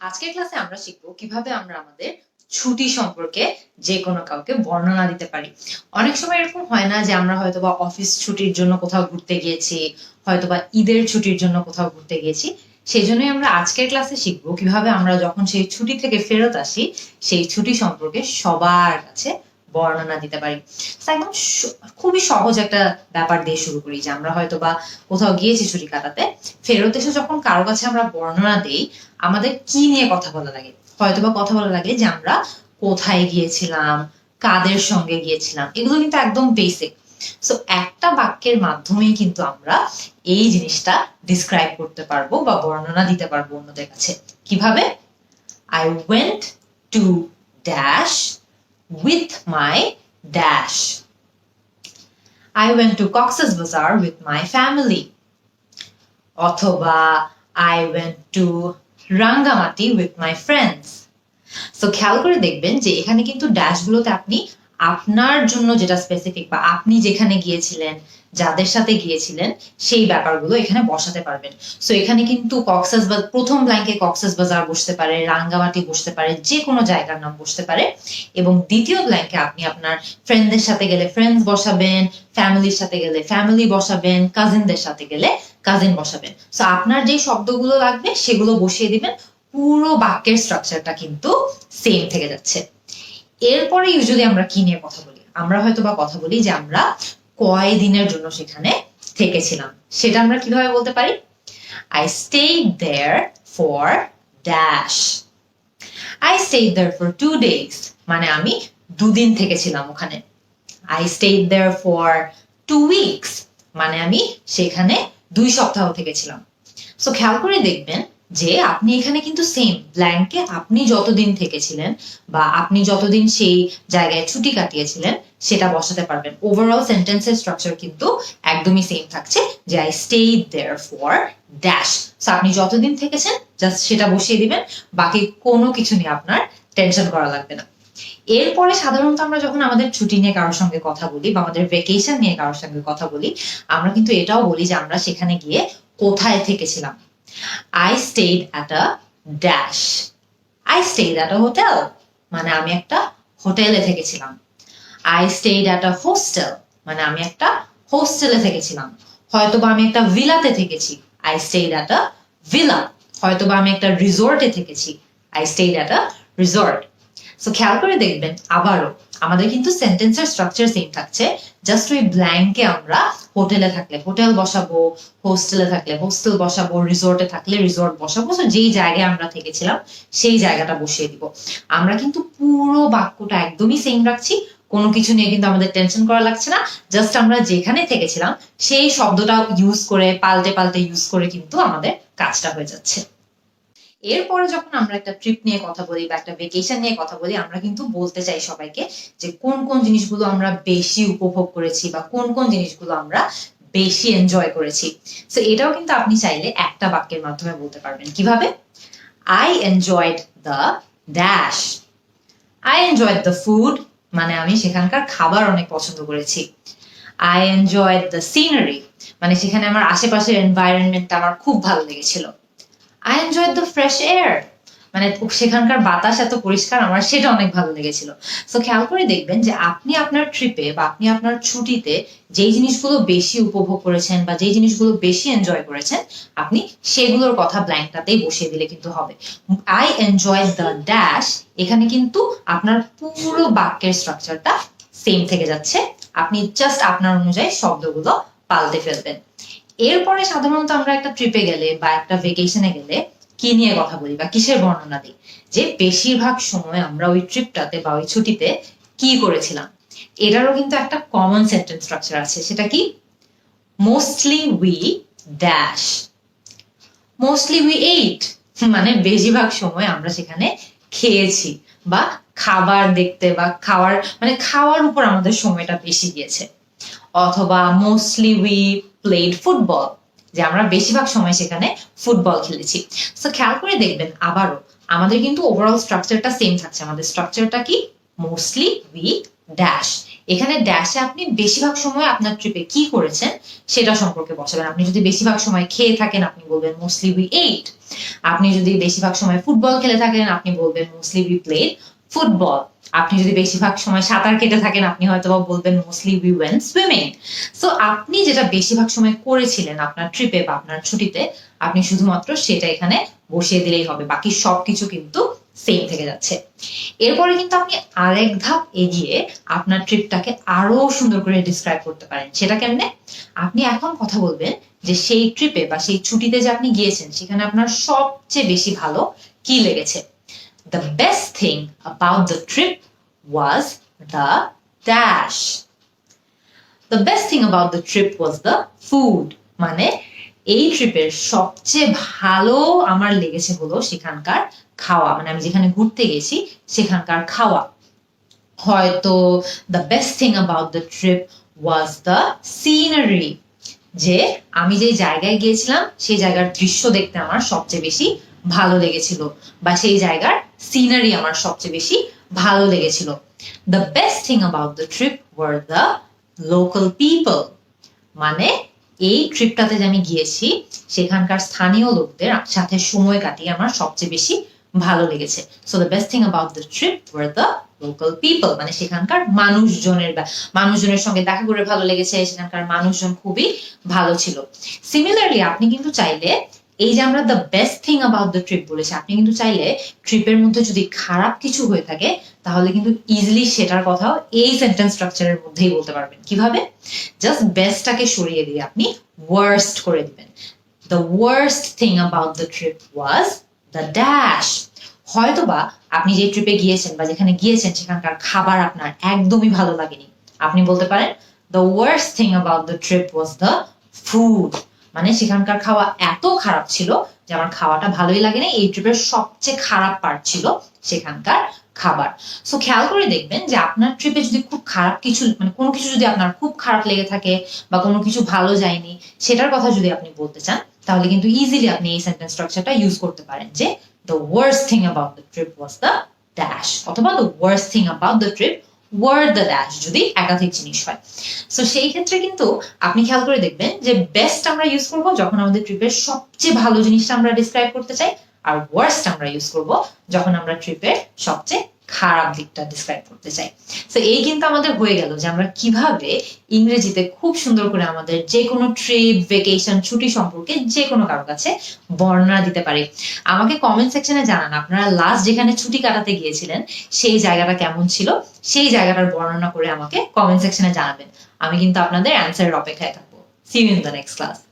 আজকের ক্লাসে আমরা শিখব কীভাবে আমরা আমাদের ছুটি সম্পর্কে যে কোনো কাউকে বর্ণনা দিতে পারি। অনেক সময় এরকম হয় না যে আমরা হয়তোবা অফিস ছুটির জন্য কোথাও ঘুরতে গিয়েছি, হয়তোবা ঈদের ছুটির জন্য কোথাও ঘুরতে গিয়েছি। সেই জন্যই আমরা আজকের ক্লাসে শিখব কীভাবে আমরা যখন সেই ছুটি থেকে ফেরত আসি, সেই ছুটি সম্পর্কে সবার কাছে বর্ণনা দিতে পারি। একদম খুবই সহজ একটা ব্যাপার দিয়ে শুরু করি যে আমরা হয়তো বা কোথাও গিয়েছি ছুটি কাটাতে, ফেরত এসে যখন কারও কাছে আমরা বর্ণনা দেই আমাদের কি নিয়ে কথা বলা লাগে? হয়তো বা কথা বলা লাগে যে আমরা কোথায় গিয়েছিলাম, কাদের সঙ্গে গিয়েছিলাম, এগুলো কিন্তু একদম বেসিক সো একটা বাক্যের মাধ্যমেই কিন্তু আমরা এই জিনিসটা ডিসক্রাইব করতে পারব বা বর্ণনা দিতে পারব অন্যদের কাছে। কীভাবে? I went to dash with my dash I went to Cox's Bazar with my family অথবা I went to Rangamati with my friends so খেয়াল করে দেখবেন যে এখানে কিন্তু ড্যাশগুলোতে আপনি আপনার জন্য যেটা স্পেসিফিক বা আপনি যেখানে গিয়েছিলেন, যাদের সাথে গিয়েছিলেন, সেই ব্যাপারগুলো এখানে বসাতে পারবেন। সো এখানে কিন্তু কক্সেস বা প্রথম ব্ল্যাঙ্কে কক্সেস বাজার বসতে পারে, রাঙ্গামাটি বসতে পারে যে কোনো জায়গার নাম বসতে পারে। এবং দ্বিতীয় ব্ল্যাঙ্কে আপনি আপনার ফ্রেন্ডদের সাথে গেলে ফ্রেন্ডস বসাবেন ফ্যামিলির সাথে গেলে ফ্যামিলি বসাবেন কাজিনদের সাথে গেলে কাজিন বসাবেন। সো আপনার যে শব্দগুলো লাগবে, সেগুলো বসিয়ে দিবেন। পুরো বাক্যের স্ট্রাকচারটা কিন্তু সেম থেকে যাচ্ছে। এরপরে ইউজুয়ালি আমরা কি নিয়ে কথা বলি, আমরা হয়তো বা কথা বলি যে আমরা কয় দিনের জন্য সেখানে থেকেছিলাম। সেটা আমরা কীভাবে বলতে পারি? I stay there for dash I stay there for two days মানে আমি দুদিন থেকেছিলাম ওখানে। I stay there for two weeks মানে আমি সেখানে দুই সপ্তাহ থেকেছিলাম। সো খেয়াল করে দেখবেন যে আপনি এখানে কিন্তু সেম ব্ল্যাঙ্কে আপনি যতদিন থেকেছিলেন বা আপনি যতদিন সেই জায়গায় ছুটি কাটিয়েছিলেন, সেটা বসাতে পারবেন। ওভারঅল সেন্টেন্সের স্ট্রাকচার কিন্তু একদমই সেম থাকছে যে I stay there for dash so আপনি যতদিন থেকেছেন জাস্ট সেটা বসিয়ে দিবেন, বাকি কোনো কিছু নিয়ে আপনার টেনশন করা লাগবে না। এরপরে সাধারণত আমরা যখন আমাদের ছুটি নিয়ে কারোর সঙ্গে কথা বলি বা আমাদের ভেকেশন নিয়ে কারোর সঙ্গে কথা বলি, আমরা কিন্তু এটাও বলি যে আমরা সেখানে গিয়ে কোথায় থেকেছিলাম। I stayed at a dash I stayed at a hotel মানে আমি একটা হোটেলে থেকেছিলাম। I stayed at a hostel মানে আমি একটা হোস্টেলে থেকেছিলাম। হয়তোবা আমি একটা ভিলাতে থেকেছি। I stayed at a villa হয়তোবা আমি একটা রিসোর্টে থেকেছি। I stayed at a resort so খেয়াল করে দেখবেন, আবারও আমাদের কিন্তু সেন্টেন্সের স্ট্রাকচার সেম থাকছে জাস্ট ওই ব্ল্যাঙ্কে আমরা হোটেলে থাকলে হোটেল বসাবো হোস্টেলে থাকলে হোস্টেল বসাবো রিসোর্টে থাকলে রিসোর্ট বসাবো তো যেই জায়গায় আমরা থেকেছিলাম, সেই জায়গাটা বসিয়ে দিব। আমরা কিন্তু পুরো বাক্যটা একদমই সেম রাখছি, কোনো কিছু নিয়ে কিন্তু আমাদের টেনশন করা লাগছে না জাস্ট আমরা যেখানে থেকেছিলাম, সেই শব্দটা ইউজ করে, পাল্টে পাল্টে ইউজ করে কিন্তু আমাদের কাজটা হয়ে যাচ্ছে। এরপরে যখন আমরা একটা ট্রিপ নিয়ে কথা বলি বা একটা ভেকেশন নিয়ে কথা বলি, আমরা কিন্তু বলতে চাই সবাইকে যে কোন কোন জিনিসগুলো আমরা বেশি উপভোগ করেছি বা কোন কোন জিনিসগুলো আমরা বেশি এনজয় করেছি। তো এটাও কিন্তু আপনি চাইলে একটা বাক্যের মাধ্যমে বলতে পারবেন। কীভাবে? I enjoyed the dash I enjoyed the food মানে আমি সেখানকার খাবার অনেক পছন্দ করেছি। আই এনজয়েড দ্য সিনারি মানে সেখানে আমার আশেপাশের এনভায়রনমেন্টটা আমার খুব ভালো লেগেছিল। I enjoy the fresh air মানে সেখানকার বাতাস এত পরিষ্কার, আমার সেটা অনেক ভালো লেগেছিল। সো খেয়াল করে দেখবেন যে আপনি আপনার ট্রিপে বা আপনি আপনার ছুটিতে যেই জিনিসগুলো বেশি উপভোগ করেছেন বা যেই জিনিসগুলো বেশি এনজয় করেছেন, আপনি সেগুলোর কথা ব্ল্যাঙ্কটাতেই বসিয়ে দিলে কিন্তু হবে। আই এনজয় দ্য ড্যাশ এখানে কিন্তু আপনার পুরো বাক্যের স্ট্রাকচারটা সেম থেকে যাচ্ছে। আপনি জাস্ট আপনার অনুযায়ী শব্দগুলো পাল্টে ফেলবেন। এরপরে সাধারণত আমরা একটা ট্রিপে গেলে বা একটা ভেকেশনে গেলে কি নিয়ে কথা বলি বা কিসের বর্ণনা দিই? যে বেশিরভাগ সময় আমরা ওই ট্রিপটাতে বা ওই ছুটিতে কি করেছিলাম? এটারও কিন্তু একটা কমন সেন্টেন্স স্ট্রাকচার আছে। সেটা কি? Mostly we dash mostly we ate মানে বেশিরভাগ সময় আমরা সেখানে খেয়েছি বা খাবার দেখতে বা খাওয়ার মানে খাওয়ার উপর আমাদের সময়টা বেশি গিয়েছে। অথবা মোস্টলি উই প্লেড ফুটবল যে আমরা বেশিরভাগ সময় সেখানে ফুটবল খেলেছি। সো খেয়াল করে দেখবেন আবারও আমাদের কিন্তু ওভারঅল স্ট্রাকচারটা সেম থাকছে। আমাদের স্ট্রাকচারটা কি? মোস্টলি উই ড্যাশ এখানে ড্যাশে আপনি বেশিরভাগ সময় আপনার ট্রিপে কি করেছেন সেটা সম্পর্কে বসাবেন। আপনি যদি বেশিরভাগ সময় খেয়ে থাকেন, আপনি বলবেন মোস্টলি উই এইট আপনি যদি বেশিরভাগ সময় ফুটবল খেলে থাকেন, আপনি বলবেন মোস্টলি উই প্লেড ফুটবল আপনি যদি বেশিরভাগ সময় সাঁতার কেটে থাকেন, আপনি হয়তো বলবেন mostly we went swimming so আপনি যেটা বেশিরভাগ সময় করেছিলেন আপনার ট্রিপে বা আপনার ছুটিতে, আপনি শুধুমাত্র সেটা এখানে বসিয়ে দিলেই হবে। বাকি সবকিছু কিন্তু সেম থেকে যাচ্ছে। এরপরে কিন্তু আপনি আরেক ধাপ এগিয়ে আপনার ট্রিপটাকে আরও সুন্দর করে ডিসক্রাইব করতে পারেন। সেটা কেমনে? আপনি এখন কথা বলবেন যে সেই ট্রিপে বা সেই ছুটিতে যে আপনি গিয়েছেন, সেখানে আপনার সবচেয়ে বেশি ভালো কি লেগেছে? The best thing about the trip was the dash the best thing about the trip was the food মানে এই ট্রিপের সবচেয়ে ভালো আমার লেগেছে হলো সেখানকার খাওয়া। মানে আমি যেখানে ঘুরতে গেছি, সেখানকার খাওয়া। হয়তো the best thing about the trip was the scenery যে আমি যে জায়গায় গিয়েছিলাম, সেই জায়গার দৃশ্য দেখতে আমার সবচেয়ে বেশি ভালো লেগেছিল। বা সেই জায়গার সিনারি আমার সবচেয়ে বেশি ভালো লেগেছিল। The best thing about the trip were the local people মানে এই ট্রিপটাতে যে আমি গিয়েছি, সেখানকার স্থানীয় লোকদের সাথে সময় কাটিয়ে আমার সবচেয়ে বেশি ভালো লেগেছে। So the best thing about the trip were the local people মানে সেখানকার মানুষজনের মানুষজনের সঙ্গে দেখা করে ভালো লেগেছে, সেখানকার মানুষজন খুবই ভালো ছিল। সিমিলারলি আপনি কিন্তু চাইলে এই যে আমরা the best thing about the trip বলেছি, আপনি কিন্তু চাইলে ট্রিপের মধ্যে যদি খারাপ কিছু হয়ে থাকে, তাহলে কিন্তু ইজিলি সেটার কথাও এই সেন্টেন্স স্ট্রাকচারের মধ্যেই বলতে পারবেন। কীভাবে? জাস্ট বেস্টটাকে সরিয়ে দিয়ে আপনি ওয়ার্স্ট করে দিবেন। The worst thing about the trip was the dash হয়তোবা আপনি যে ট্রিপে গিয়েছেন বা যেখানে গিয়েছেন, সেখানকার খাবার আপনার একদমই ভালো লাগেনি। আপনি বলতে পারেন the worst thing about the trip was the food মানে সেখানকার খাওয়া এত খারাপ ছিল যে আমার খাওয়াটা ভালোই লাগেনি। এই ট্রিপের সবচেয়ে খারাপ পার্ট ছিল সেখানকার খাবার। সো খেয়াল করে দেখবেন যে আপনার ট্রিপে যদি খুব খারাপ কিছু মানে কোনো কিছু যদি আপনার খুব খারাপ লেগে থাকে বা কোনো কিছু ভালো যায়নি, সেটার কথা যদি আপনি বলতে চান, তাহলে কিন্তু ইজিলি আপনি এই সেন্টেন্স স্ট্রাকচারটা ইউজ করতে পারেন যে the worst thing about the trip was the dash অথবা the worst thing about the trip were the dash যদি একাধিক জিনিস হয়। সো সেই ক্ষেত্রে কিন্তু আপনি খেয়াল করে দেখবেন যে বেস্ট আমরা ইউজ করব যখন আমাদের ট্রিপের সবচেয়ে ভালো জিনিসটা আমরা ডিসক্রাইব করতে চাই, আর ওয়ার্স্ট আমরা ইউজ করব যখন আমরা ট্রিপের সবচেয়ে খারাপ দিকটা ডিসক্রাইব করতে চাই। তো এই কিন্তু আমাদের হয়ে গেল যে আমরা কীভাবে ইংরেজিতে খুব সুন্দর করে আমাদের যে কোনো ট্রিপ ভেকেশন ছুটি সম্পর্কে যে কোনো কারও কাছে বর্ণনা দিতে পারি। আমাকে কমেন্ট সেকশনে জানান আপনারা লাস্ট যেখানে ছুটি কাটাতে গিয়েছিলেন, সেই জায়গাটা কেমন ছিল? সেই জায়গাটার বর্ণনা করে আমাকে কমেন্ট সেকশনে জানাবেন। আমি কিন্তু আপনাদের অ্যান্সারের অপেক্ষায় থাকব। See you in the next class